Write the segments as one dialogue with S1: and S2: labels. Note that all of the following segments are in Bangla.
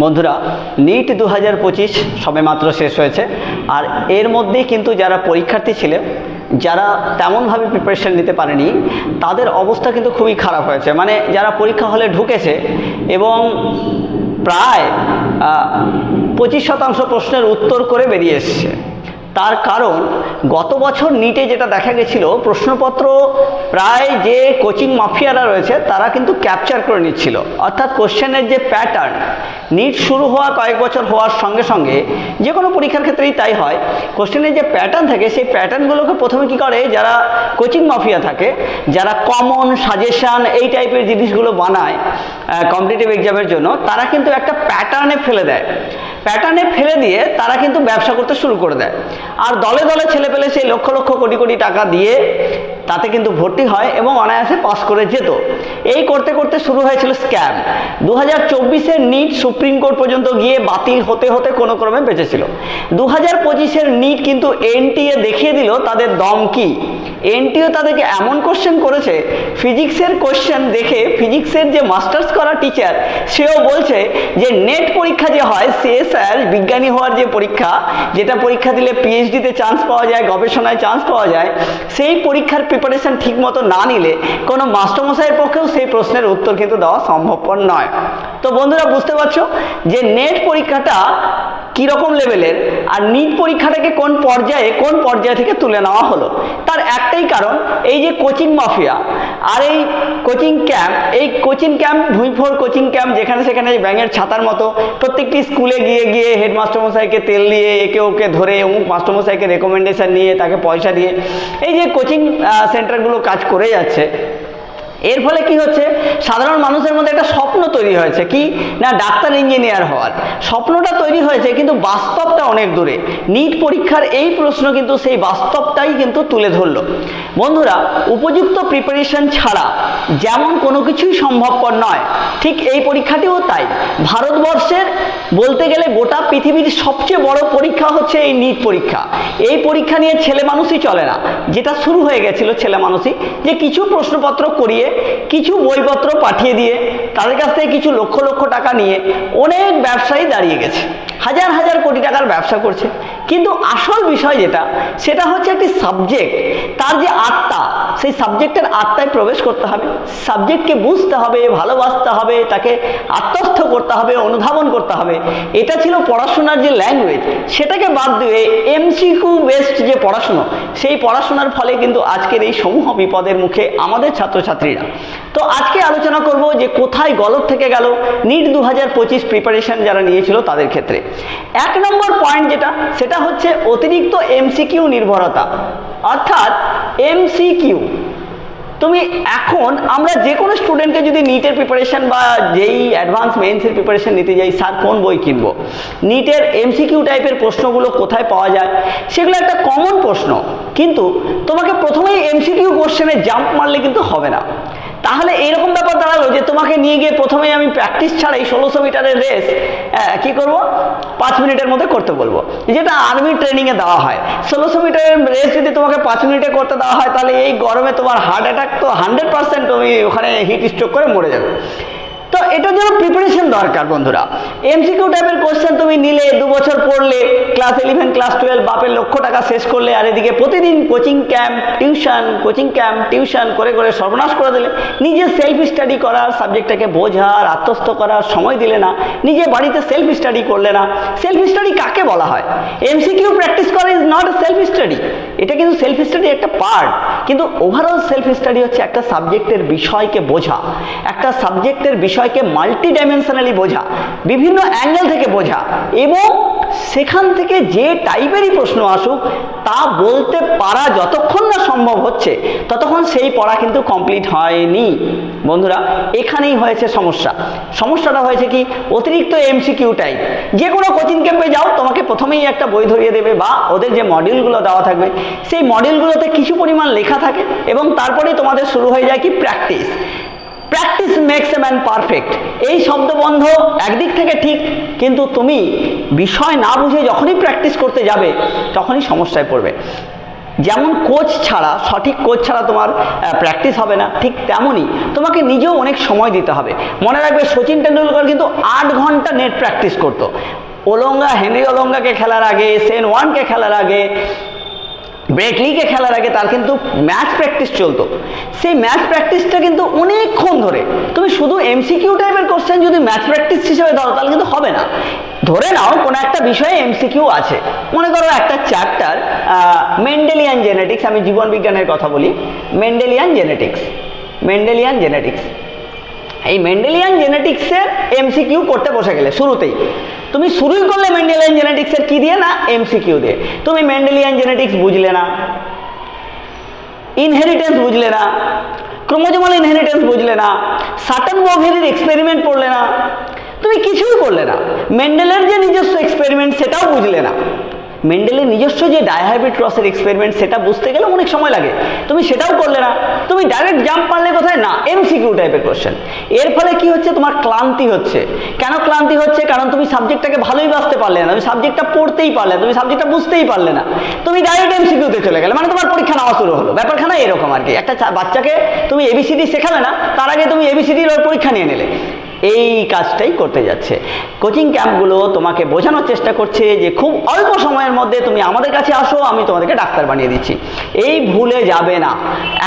S1: বন্ধুরা নিট দু হাজার পঁচিশ সবে মাত্র শেষ হয়েছে। আর এর মধ্যেই কিন্তু যারা পরীক্ষার্থী ছিল যারা তেমনভাবে প্রিপারেশন নিতে পারেনি, তাদের অবস্থা কিন্তু খুবই খারাপ হয়েছে। মানে যারা পরীক্ষা হলে ঢুকেছে এবং প্রায় পঁচিশ শতাংশ প্রশ্নের উত্তর করে বেরিয়ে এসছে। তার কারণ, গত বছর নিটে যেটা দেখা গেছিল, প্রশ্নপত্র প্রায় যে কোচিং মাফিয়ারা রয়েছে, তারা কিন্তু ক্যাপচার করে নিচ্ছিল। অর্থাৎ কোশ্চেনের যে প্যাটার্ন নিট শুরু হওয়া কয়েক বছর হওয়ার সঙ্গে সঙ্গে যে কোনো পরীক্ষার ক্ষেত্রেই তাই হয়। কোশ্চেনের যে প্যাটার্ন থাকে, সেই প্যাটার্নগুলোকে প্রথমে কি করে? যারা কোচিং মাফিয়া থাকে, যারা কমন সাজেশান এই টাইপের জিনিসগুলো বানায় কম্পিটিটিভ এক্সামের জন্য, তারা কিন্তু একটা প্যাটার্নে ফেলে দেয়। প্যাটার্নে ফেলে দিয়ে তারা কিন্তু ব্যবসা করতে শুরু করে দেয়। আর দলে দলে ছেলে পেলে সেই লক্ষ লক্ষ কোটি কোটি টাকা দিয়ে তাতে কিন্তু ভর্তি হয় এবং অনায়াসে পাস করে যেত। এই করতে করতে শুরু হয়েছিল স্ক্যাম। দু হাজার চব্বিশের নিট সুপ্রিম কোর্ট পর্যন্ত গিয়ে বাতিল হতে হতে কোনো ক্রমে বেঁচেছিল। দু হাজার পঁচিশের নিট কিন্তু এনটিএ দেখিয়ে দিল তাদের দম কি। এনটিও তাদেরকে এমন কোশ্চেন করেছে ফিজিক্সের কোশ্চেন দেখে ফিজিক্সের যে মাস্টার্স করা টিচার সেও বলছে যে নেট পরীক্ষা যে হয়, সে স্যার বিজ্ঞানী হওয়ার যে পরীক্ষা, যেটা পরীক্ষা দিলে পিএইচডিতে চান্স পাওয়া যায়, গবেষণায় চান্স পাওয়া যায়, সেই পরীক্ষার প্রিপারেশন ঠিকমতো না নিলে কোনো মাস্টারমশাইয়ের পক্ষেও সেই প্রশ্নের উত্তর কিন্তু দেওয়া সম্ভবপর নয়। তো বন্ধুরা, বুঝতে পারছ? যে নেট পরীক্ষাটা কীরকম লেভেলের আর নিট পরীক্ষাটাকে কোন পর্যায়ে, কোন পর্যায় থেকে তুলে নেওয়া হলো? তার একটাই কারণ, এই যে কোচিং মাফিয়া আর এই কোচিং ক্যাম্প, এই কোচিং ক্যাম্প ভুঁইফোর কোচিং ক্যাম্প, যেখানে সেখানে ব্যাঙের ছাতার মতো প্রত্যেকটি স্কুলে গিয়ে গিয়ে হেডমাস্টারমশাইকে তেল দিয়ে একে ওকে ধরে অমুক মাস্টারমশাইকে রেকমেন্ডেশন নিয়ে তাকে পয়সা দিয়ে, এই যে কোচিং সেন্টারগুলো কাজ করে যাচ্ছে এর ফলে কি হচ্ছে? সাধারণ মানুষের মধ্যে একটা স্বপ্ন তৈরি হয়েছে। কি? না, ডাক্তার ইঞ্জিনিয়ার হওয়ার। স্বপ্নটা তৈরি হয়েছে, কিন্তু বাস্তবটা অনেক দূরে। নিট পরীক্ষার এই প্রশ্ন কিন্তু সেই বাস্তবটাই কিন্তু তুলে ধরলো। বন্ধুরা, উপযুক্ত প্রিপারেশন ছাড়া যেমন কোনো কিছুই সম্ভবপর নয়, ঠিক এই পরীক্ষাটিও তাই। ভারতবর্ষের বলতে গেলে গোটা পৃথিবীর সবচেয়ে বড় পরীক্ষা হচ্ছে এই নিট পরীক্ষা। এই পরীক্ষা নিয়ে ছেলে মানুষই চলে না। যেটা শুরু হয়ে গেছিল ছেলে মানুষই, যে কিছু প্রশ্নপত্র করিয়ে কিছু বইপত্র পাঠিয়ে দিয়ে তাদের কাছ থেকে কিছু লক্ষ লক্ষ টাকা নিয়ে অনেক ব্যবসায়ী দাঁড়িয়ে গেছে। হাজার হাজার কোটি টাকার ব্যবসা করছে। কিন্তু আসল বিষয় যেটা, সেটা হচ্ছে একটি সাবজেক্ট তার যে আত্মা, সেই সাবজেক্টের আত্মায় প্রবেশ করতে হবে। সাবজেক্টকে বুঝতে হবে, ভালোবাসতে হবে, তাকে আত্মস্থ করতে হবে, অনুধাবন করতে হবে। এটা ছিল পড়াশোনার যে ল্যাঙ্গুয়েজ সেটাকে বাদ দিয়ে এমসিকিউ বেসড যে পড়াশুনো, সেই পড়াশোনার ফলে কিন্তু আজকের এই সমূহ বিপদের মুখে আমাদের ছাত্রছাত্রীরা। তো আজকে আলোচনা করব যে কোথায় গলত থেকে গেল, নিট দু হাজার পঁচিশ প্রিপারেশন যারা নিয়েছিল তাদের ক্ষেত্রে। এক নম্বর পয়েন্ট যেটা, সেটা হচ্ছে অতিরিক্ত এমসিকিউ নির্ভরতা, অর্থাৎ এমসিকিউ তুমি এখন আমরা যে কোনো স্টুডেন্টকে যদি নিটের প্রিপারেশন বা যেই অ্যাডভান্স মেন্সের প্রিপারেশন নিতে যাই, স্যার কোন বই কিনবো? নিটের এমসিকিউ টাইপের প্রশ্নগুলো কোথায় পাওয়া যায়? সেগুলো একটা কমন প্রশ্ন। কিন্তু তোমাকে প্রথমেই এমসিকিউ কোশ্চেনে জাম্প মারলে কিন্তু হবে না। তাহলে এরকম ব্যাপার দাঁড়াল যে তোমাকে নিয়ে গিয়ে প্রথমে আমি প্র্যাকটিস ছাড়াই ষোলোশো মিটারের রেস কি করব? পাঁচ মিনিটের মধ্যে করতে বলব। যেটা আর্মি ট্রেনিংয়ে দেওয়া হয়। ষোলোশো মিটারের রেস যদি তোমাকে পাঁচ মিনিটে করতে দেওয়া হয়, তাহলে এই গরমে তোমার হার্ট অ্যাটাক তো হান্ড্রেড পার্সেন্ট তুমি ওখানে হিট স্ট্রোক করে মরে যাবে। তো এটার জন্য প্রিপারেশন দরকার, বন্ধুরা। এমসিকিউ টাইপের কোশ্চেন তুমি নিলে দু বছর পড়লে ক্লাস ইলেভেন ক্লাস টুয়েলভ বাপের লক্ষ টাকা শেষ করলে, আর এদিকে প্রতিদিন coaching camp tuition coaching camp tuition করে করে সর্বনাশ করে দিলে। নিজে সেলফ স্টাডি করার সাবজেক্টটাকে বোঝার, আত্মস্থ করার সময় দিলে না। নিজে বাড়িতে সেলফ স্টাডি করলে না। সেলফ স্টাডি কাকে বলা হয়? এমসিকিউ প্র্যাকটিস করা ইজ নট সেলফ স্টাডি এটা কিন্তু সেলফ স্টাডি একটা পার্ট কিন্তু ওভারঅল সেলফ স্টাডি হচ্ছে একটা সাবজেক্টের বিষয়কে বোঝা। একটা সাবজেক্টের বিষয়কে মাল্টি ডাইমেনশনালি বোঝা, বিভিন্ন অ্যাঙ্গেল থেকে বোঝা এবং সেখান থেকে যে টাইপেরই প্রশ্ন আসুক, তা বলতে পারা যতক্ষণ না সম্ভব হচ্ছে, ততক্ষণ সেই পড়া কিন্তু কমপ্লিট হয়নি। বন্ধুরা, এখানেই হয়েছে সমস্যা। সমস্যাটা হয়েছে কি, অতিরিক্ত এমসিকিউ টাইপ যে কোনো কোচিং ক্যাম্পে যাও, তোমাকে প্রথমেই একটা বই ধরিয়ে দেবে বা ওদের যে মডিউলগুলো দেওয়া থাকবে, সেই মডিউলগুলোতে কিছু পরিমাণ লেখা থাকে এবং তারপরেই তোমাদের শুরু হয়ে যায় কি practice practice makes a man perfect এই শব্দবন্ধ একদিক থেকে ঠিক, কিন্তু তুমি বিষয় না বুঝে যখনই প্র্যাকটিস করতে যাবে, তখনই সমস্যায় পড়বে। যেমন কোচ ছাড়া, সঠিক কোচ ছাড়া তোমার প্র্যাকটিস হবে না, ঠিক তেমনই তোমাকে নিজেও অনেক সময় দিতে হবে। মনে রাখবে সচিন টেন্ডুলকর কিন্তু আট ঘণ্টা নেট প্র্যাকটিস করতো। ওলঙ্গা, হেনরি ওলঙ্গাকে খেলার আগে, সেন ওয়ানকে খেলার আগে ব্রেকলিকে খেলার আগে তার কিন্তু ম্যাচ প্র্যাকটিস চলতো। সেই ম্যাচ প্র্যাকটিসটা কিন্তু অনেকক্ষণ ধরে। তুমি শুধু এমসিকিউ টাইপের কোশ্চেন যদি ম্যাচ প্র্যাকটিস হিসেবে ধরো তাহলে কিন্তু হবে না। ধরে নাও, কোনো একটা বিষয়ে এমসিকিউ আছে। মনে করো একটা চ্যাপ্টার মেন্ডেলিয়ান জেনেটিক্স আমি জীবন বিজ্ঞানের কথা বলি। মেন্ডেলিয়ান জেনেটিক্স মেন্ডেলিয়ান জেনেটিক্স এই মেন্ডেলিয়ান জেনেটিক্সের এমসিকিউ করতে বসে গেলে, শুরুতেই। তুমি শুরুই করলে মেন্ডেলিয়ান জেনেটিক্সের কি দিয়ে না এমসিকিউ দিয়ে? তুমি মেন্ডেলিয়ান জেনেটিক্স বুঝলে না। ইনহেরিটেন্স বুঝলে না। ক্রোমোজোমাল ইনহেরিটেন্স বুঝলে না। সাটন মোভেরির এক্সপেরিমেন্ট পড়লে না। তুমি কিছুই করলে না। মেন্ডেলের যে নিজস্ব এক্সপেরিমেন্ট সেটাও বুঝলে না। মেন্ডেলের নিজস্ব যে ডায়াহাইব্রিড ক্রসের এক্সপেরিমেন্ট সেটা বুঝতে গেলে অনেক সময় লাগে। তুমি সেটাও করলে না। তুমি ডাইরেক্ট জাম্প পারলে কোথায়? না এমসিকিউ টাইপের কোশ্চেন এর ফলে কি হচ্ছে? তোমার ক্লান্তি হচ্ছে। কেন ক্লান্তি হচ্ছে? কারণ তুমি সাবজেক্টটাকে ভালোই বাঁচতে পারলে না। তুমি সাবজেক্টটা পড়তেই পারলে তুমি সাবজেক্টটা বুঝতেই পারলে না। তুমি ডাইরেক্ট এমসিকিউতে চলে গেলে। মানে তোমার পরীক্ষা নেওয়া শুরু হলো। ব্যাপারখানা এরকম আর কি। একটা বাচ্চাকে তুমি এবিসিডি শেখালে না, তার আগে তুমি এবিসিডির পরীক্ষা নিয়ে নিলে। এই কাজটাই করতে যাচ্ছে। কোচিং ক্যাম্পগুলো তোমাকে বোঝানোর চেষ্টা করছে যে খুব অল্প সময়ের মধ্যে তুমি আমাদের কাছে আসো, আমি তোমাদেরকে ডাক্তার বানিয়ে দিচ্ছি। এই ভুলে যাবে না।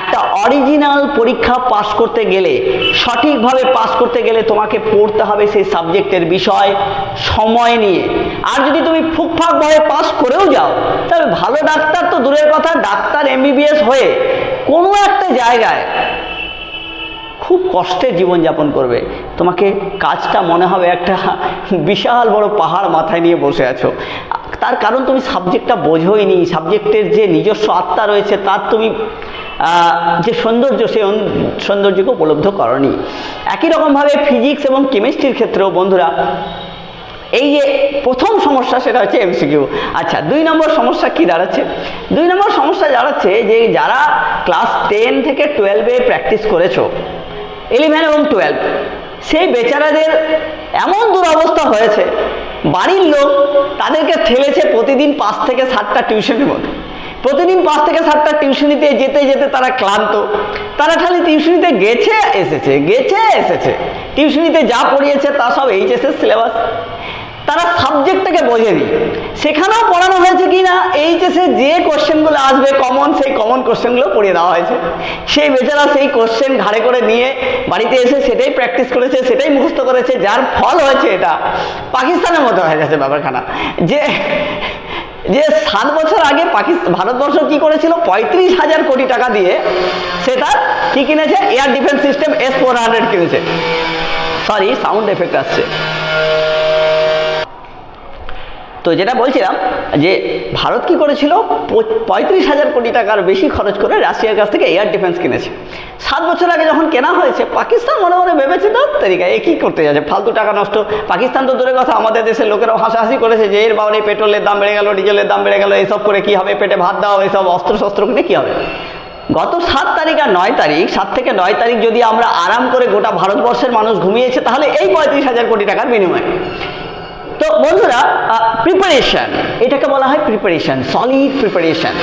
S1: একটা অরিজিনাল পরীক্ষা পাশ করতে গেলে, সঠিকভাবে পাশ করতে গেলে তোমাকে পড়তে হবে সেই সাবজেক্টের বিষয়, সময় নিয়ে। আর যদি তুমি ফুকফাকভাবে পাস করেও যাও, তবে ভালো ডাক্তার তো দূরের কথা, ডাক্তার এমবিবিএস হয়ে কোনো একটা জায়গায় খুব কষ্টের জীবনযাপন করবে। তোমাকে কাজটা মনে হবে একটা বিশাল বড় পাহাড় মাথায় নিয়ে বসে আছো। তার কারণ তুমি সাবজেক্টটা বোঝোই নি সাবজেক্টের যে নিজস্ব আত্মা রয়েছে, তার তুমি যে সৌন্দর্য অন- সৌন্দর্যকে উপলব্ধ করনি। একই রকমভাবে ফিজিক্স এবং কেমিস্ট্রির ক্ষেত্রেও বন্ধুরা, এই যে প্রথম সমস্যা সেটা হচ্ছে এমসিকিউ আচ্ছা দুই নম্বর সমস্যা কি দাঁড়াচ্ছে? দুই নম্বর সমস্যা দাঁড়াচ্ছে যে যারা ক্লাস টেন থেকে টুয়েলভে প্র্যাকটিস করেছ ইলেভেন এবং টুয়েলভ সেই বেচারাদের এমন দুরবস্থা হয়েছে, বাড়ির লোক তাদেরকে ঠেলেছে প্রতিদিন পাঁচ থেকে সাতটা টিউশনের মধ্যে। প্রতিদিন পাঁচ থেকে সাতটা টিউশনিতে যেতে যেতে তারা ক্লান্ত। তারা খালি টিউশনিতে গেছে, এসেছে গেছে, এসেছে। টিউশনিতে যা পড়িয়েছে তা সব এইচএসের সিলেবাস। তারা সাবজেক্টটাকে বোঝেনি। সেখানেও পড়ানো হয়েছে কি না এইচএসে যে কোশ্চেনগুলো আসবে কমন সেই কমন কোশ্চেনগুলো পড়িয়ে দেওয়া হয়েছে। সেই বেচারা সেই কোশ্চেন ঘাড়ে করে নিয়ে বাড়িতে এসে সেটাই প্র্যাকটিস করেছে, সেটাই মুখস্থ করেছে, যার ফল হয়েছে এটা। পাকিস্তানের মতো হয়ে গেছে ব্যাপারখানা। যে যে সাত বছর আগে পাকিস্তান ভারতবর্ষ কি করেছিল? পঁয়ত্রিশ হাজার কোটি টাকা দিয়ে সেটা কি কিনেছে? Air defence system S four hundred কিনেছে। সরি সাউন্ড এফেক্ট আসছে। তো যেটা বলছিলাম যে ভারত কি করেছিল? পঁয়ত্রিশ হাজার কোটি টাকার বেশি খরচ করে রাশিয়ার কাছ থেকে এয়ার ডিফেন্স কিনেছে। সাত বছর আগে যখন কেনা হয়েছে, পাকিস্তান মনে মনে ভেবেছে তো তরিকা এ কী করতে যাচ্ছে? ফালতু টাকা নষ্ট। পাকিস্তান তো দূরের কথা, আমাদের দেশের লোকেরাও হাসাহাসি করেছে যে, এর বাবারে, পেট্রোলের দাম বেড়ে গেল, ডিজেলের দাম বেড়ে গেল এইসব করে কি হবে? পেটে ভাত দাও এইসব অস্ত্র শস্ত্র কিনে কী হবে? গত সাত তারিখ আর নয় তারিখ, সাত থেকে নয় তারিখ যদি আমরা আরাম করে গোটা ভারতবর্ষের মানুষ ঘুমিয়েছে, তাহলে এই পঁয়ত্রিশ হাজার কোটি টাকার বিনিময়ে। তো বন্ধুরা প্রিপারেশন এটাকে বলা হয় প্রিপারেশন সলিড প্রিপারেশন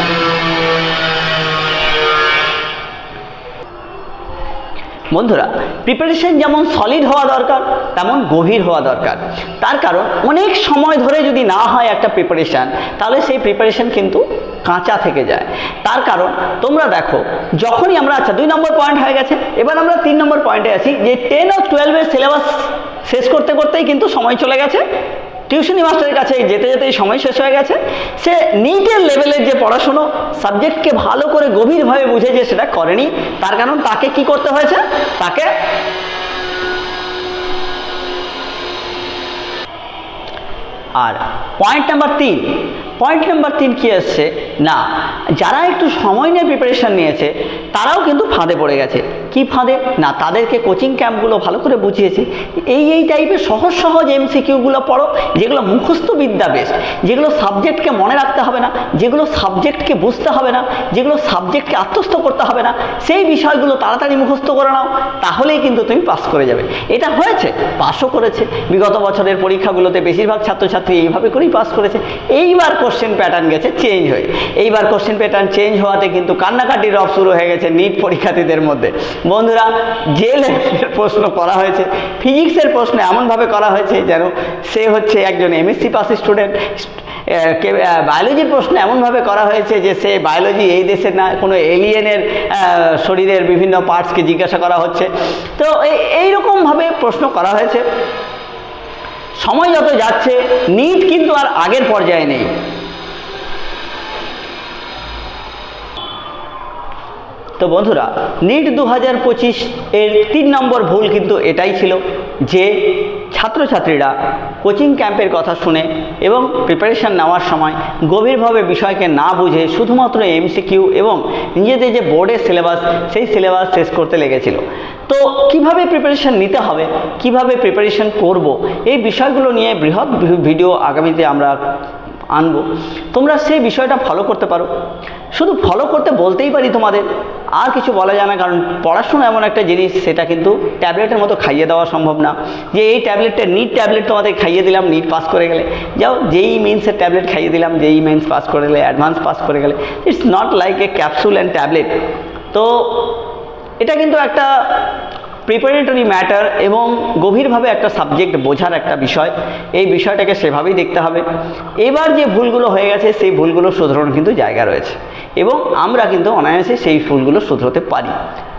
S1: বন্ধুরা প্রিপারেশন যেমন সলিড হওয়া দরকার, তেমন গভীর হওয়া দরকার। তার কারণ, অনেক সময় ধরে যদি না হয় একটা প্রিপারেশান তাহলে সেই প্রিপারেশন কিন্তু কাঁচা থেকে যায়। তার কারণ, তোমরা দেখো, যখনই আমরা আচ্ছা দুই নম্বর পয়েন্ট হয়ে গেছে, এবার আমরা তিন নম্বর পয়েন্টে আছি যে টেন ও টুয়েলভের সিলেবাস শেষ করতে করতেই কিন্তু সময় চলে গেছে। টিউশনি মাস্টারের কাছে যেতে যেতেই সময় শেষ হয়ে গেছে। সে নিটের লেভেলের যে পড়াশুনো সাবজেক্টকে ভালো করে গভীরভাবে বুঝে যে সেটা করেনি, তার কারণ তাকে কি করতে হয়েছে? তাকে আর পয়েন্ট নাম্বার তিন পয়েন্ট নাম্বার তিন কী আসছে না, যারা একটু সময় নিয়ে প্রিপারেশান নিয়েছে, তারাও কিন্তু ফাঁদে পড়ে গেছে। কি ফাঁদে? না, তাদেরকে কোচিং ক্যাম্পগুলো ভালো করে বুঝিয়েছে। এই এই টাইপের সহজ সহজ এমসিকিউগুলো পড়ো, যেগুলো মুখস্থ বিদ্যা বেস্ট যেগুলো সাবজেক্টকে মনে রাখতে হবে না, যেগুলো সাবজেক্টকে বুঝতে হবে না, যেগুলো সাবজেক্টকে আত্মস্থ করতে হবে না, সেই বিষয়গুলো তাড়াতাড়ি মুখস্থ করে নাও, তাহলেই কিন্তু তুমি পাস করে যাবে। এটা হয়েছে পাসও করেছে। বিগত বছরের পরীক্ষাগুলোতে বেশিরভাগ ছাত্রছাত্রী এইভাবে করেই পাস করেছে। এইবার কোশ্চেন প্যাটার্ন গেছে চেঞ্জ হয়ে। এইবার কোশ্চেন প্যাটার্ন চেঞ্জ হওয়াতে কিন্তু কান্নাকাটির রব শুরু হয়ে গেছে নিট পরীক্ষার্থীদের মধ্যে। বন্ধুরা যে লেভেলের প্রশ্ন করা হয়েছে। ফিজিক্সের প্রশ্ন এমনভাবে করা হয়েছে যেন সে হচ্ছে একজন এমএসসি পাস স্টুডেন্ট বায়োলজির প্রশ্ন এমনভাবে করা হয়েছে যে সে বায়োলজি এই দেশের না, কোনো এলিয়েনের শরীরের বিভিন্ন পার্টসকে জিজ্ঞাসা করা হচ্ছে। তো এই এইরকমভাবে প্রশ্ন করা হয়েছে। সময় যত যাচ্ছে নিট কিন্তু আর আগের পর্যায়ে নেই। তো বন্ধুরা নিট দু হাজার পঁচিশ এর তিন নম্বর ভুল কিন্তু এটাই ছিল যে ছাত্রছাত্রীরা কোচিং ক্যাম্পের কথা শুনে এবং প্রিপারেশান নেওয়ার সময় গভীরভাবে বিষয়কে না বুঝে শুধুমাত্র এমসিকিউ এবং নিজেদের যে বোর্ডের সিলেবাস সেই সিলেবাস শেষ করতে লেগেছিল। তো কীভাবে প্রিপারেশান নিতে হবে, কীভাবে প্রিপারেশান করব, এই বিষয়গুলো নিয়ে বৃহৎ ভিডিও আগামীতে আমরা আনব। তোমরা সেই বিষয়টা ফলো করতে পারো। শুধু ফলো করতে বলতেই পারি তোমাদের, আর কিছু বলা যায় না, কারণ পড়াশোনা এমন একটা জিনিস, সেটা কিন্তু ট্যাবলেটের মতো খাইয়ে দেওয়া সম্ভব না। যে এই ট্যাবলেটটা নিট ট্যাবলেট তোমাদের খাইয়ে দিলাম নিট পাস করে গেলে। যাও, যেই মিন্সের ট্যাবলেট খাইয়ে দিলাম, যেই মেন্স পাস করে গেলে অ্যাডভান্স পাস করে গেলে it's not like a capsule and tablet তো, এটা কিন্তু একটা প্রিপারেটরি ম্যাটার এবং গভীরভাবে একটা সাবজেক্ট বোঝার একটা বিষয়, এই বিষয়টাকে সেভাবেই দেখতে হবে। এবার যে ভুলগুলো হয়ে গেছে, সেই ভুলগুলো শুধরানোর কিন্তু জায়গা রয়েছে এবং আমরা কিন্তু অনায়াসে সেই ভুলগুলো শুধরোতে পারি।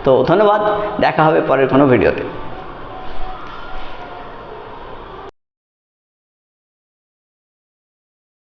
S1: তো ধন্যবাদ, দেখা হবে পরের কোনো ভিডিওতে